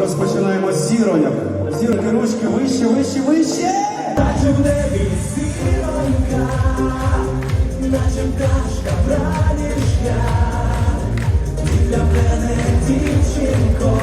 розпочинаємо з зіроньок. Зіроньки, ручки вище, вище, вище. Наче в небі зіронька, наче пташка пранішня, для мене дівчинко,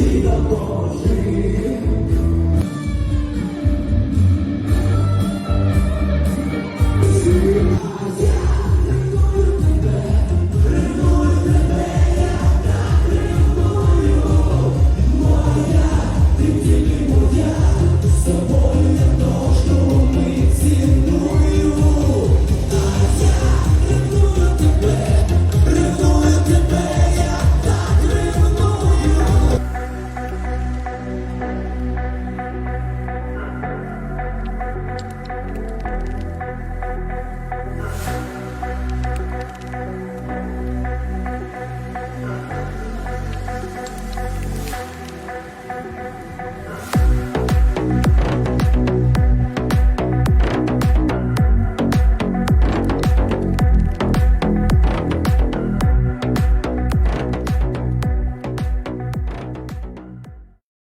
Діда Божий